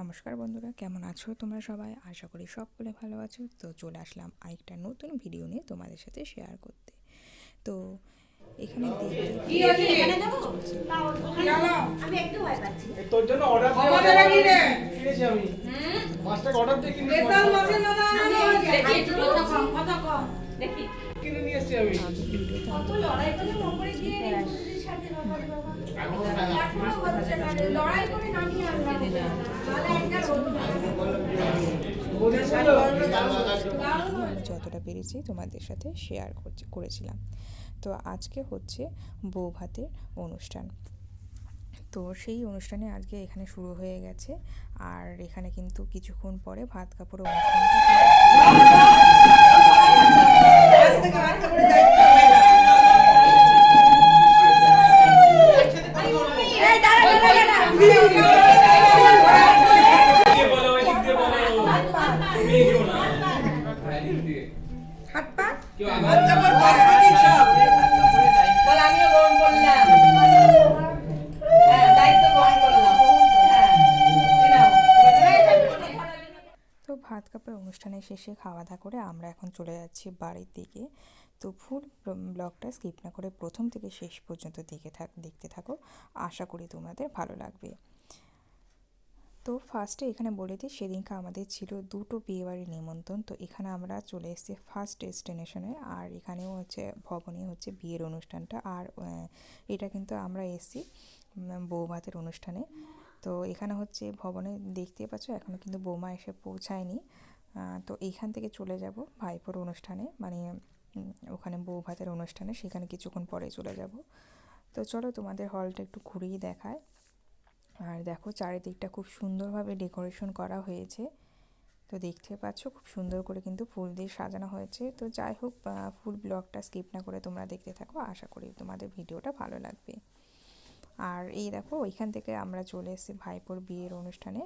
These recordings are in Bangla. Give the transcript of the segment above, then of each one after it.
নমস্কার বন্ধুরা কেমন আছো তোমরা সবাই? আশা করি সকলে ভালো আছো। তো চলে আসলাম আরেকটা নতুন ভিডিও নিয়ে তোমাদের সাথে শেয়ার করতে। তো এখানে দেখতে যতটা পেরেছি তোমাদের সাথে শেয়ার করছি করেছিলাম তো আজকে হচ্ছে বউ ভাতের অনুষ্ঠান তো সেই অনুষ্ঠানে আজকে এখানে শুরু হয়ে গেছে আর এখানে কিন্তু কিছুক্ষণ পরে ভাত কাপড়ের অনুষ্ঠানটা হাত পা? আমিও করলাম। হ্যাঁ দায়িত্ব গরম করলাম। হ্যাঁ এই নাও তো ভাত কাপড়ের অনুষ্ঠানের শেষে খাওয়া দাওয়া করে আমরা এখন চলে যাচ্ছি বাড়ির দিকে। তো ফুল ব্লগটা স্কিপ না করে প্রথম থেকে শেষ পর্যন্ত দেখে থাক দেখতে থাকো। আশা করি তোমাদের ভালো লাগবে। তো ফার্স্টে এখানে বলে দিই সেদিনকে আমাদের ছিল দুটো বিয়েবাড়ির নিমন্ত্রণ। তো এখানে আমরা চলে এসেছি ফার্স্ট ডেস্টিনেশনে আর এখানেও হচ্ছে ভবনে হচ্ছে বিয়ের অনুষ্ঠানটা। আর এটা কিন্তু আমরা এসেছি উম, বউ ভাতের অনুষ্ঠানে। তো এখানে হচ্ছে ভবনে দেখতে পাচ্ছ এখনও কিন্তু বৌমা এসে পৌঁছায়নি। তো এইখান থেকে চলে যাব ভাইপোর অনুষ্ঠানে মানে ওখানে বউ ভাতের অনুষ্ঠানে সেখানে কিছুক্ষণ পরে চলে যাব। তো চলো তোমাদের হলটা একটু ঘুরিয়ে দেখায়। আর দেখো চারিদিকটা খুব সুন্দরভাবে ডেকোরেশন করা হয়েছে। তো দেখতে পাচ্ছ খুব সুন্দর করে কিন্তু ফুল দিয়ে সাজানো হয়েছে। তো যাই হোক ফুল ব্লগটা স্কিপ না করে তোমরা দেখতে থাকো। আশা করি তোমাদের ভিডিওটা ভালো লাগবে। আর এই দেখো ওইখান থেকে আমরা চলে এসেছি ভাইপোর বিয়ের অনুষ্ঠানে।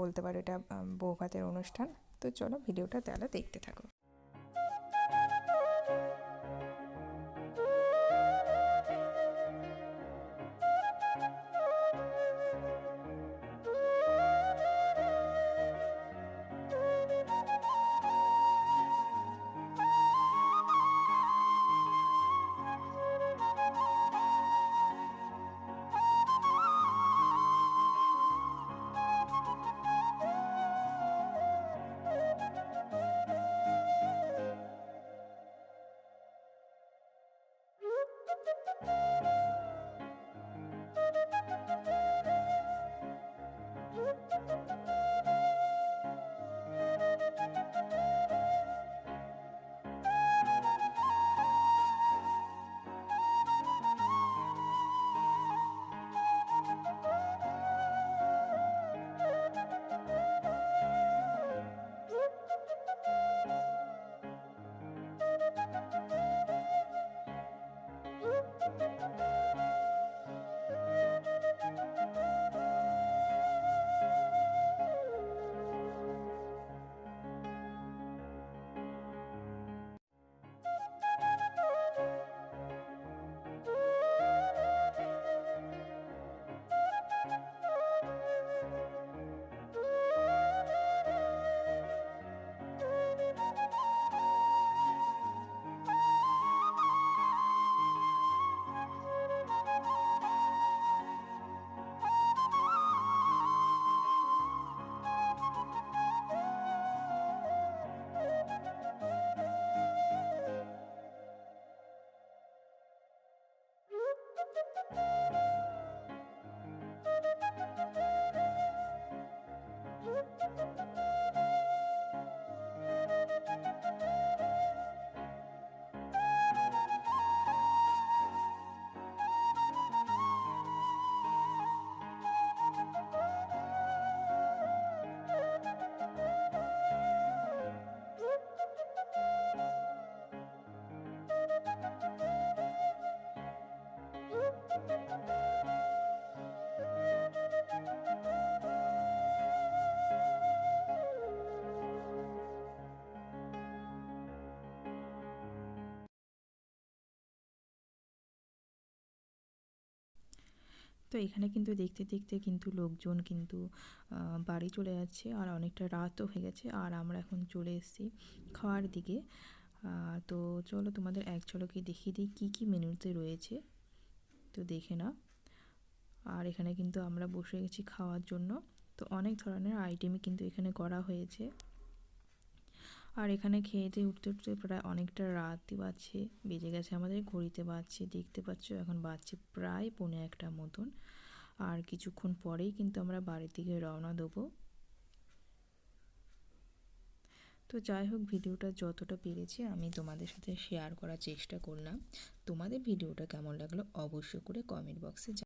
বলতে পারো এটা আহ, বউ ভাতের অনুষ্ঠান। তো চলো ভিডিওটা তাহলে দেখতে থাকো। তো এখানে কিন্তু দেখতে দেখতে কিন্তু লোকজন কিন্তু বাড়ি চলে যাচ্ছে আর অনেকটা রাতও হয়ে গেছে আর আমরা এখন চলে এসেছি খাওয়ার দিকে। তো চলো তোমাদের এক ঝলকে দেখিয়ে দিই কী কী মেনুতে রয়েছে। তো দেখে না আর এখানে কিন্তু আমরা বসে গেছি খাওয়ার জন্য। তো অনেক ধরনের আইটেমই কিন্তু এখানে করা হয়েছে। আর এখানে খেয়েতে, উঠতে উঠতে প্রায় অনেকটা রাতই বাজছে। বেজে গেছে আমাদের, ঘড়িতে বাজছে, দেখতে পাচ্ছ এখন বাজছে প্রায় পৌনে একটা মতন। আর কিছুক্ষণ পরেই কিন্তু আমরা বাড়ির দিকে রওনা দেবো। তো যাই হোক, ভিডিওটা যতটা পেরেছি আমি তোমাদের সাথে শেয়ার করার চেষ্টা করলাম। তোমাদের ভিডিওটা কেমন লাগল অবশ্যই করে কমেন্ট বক্সে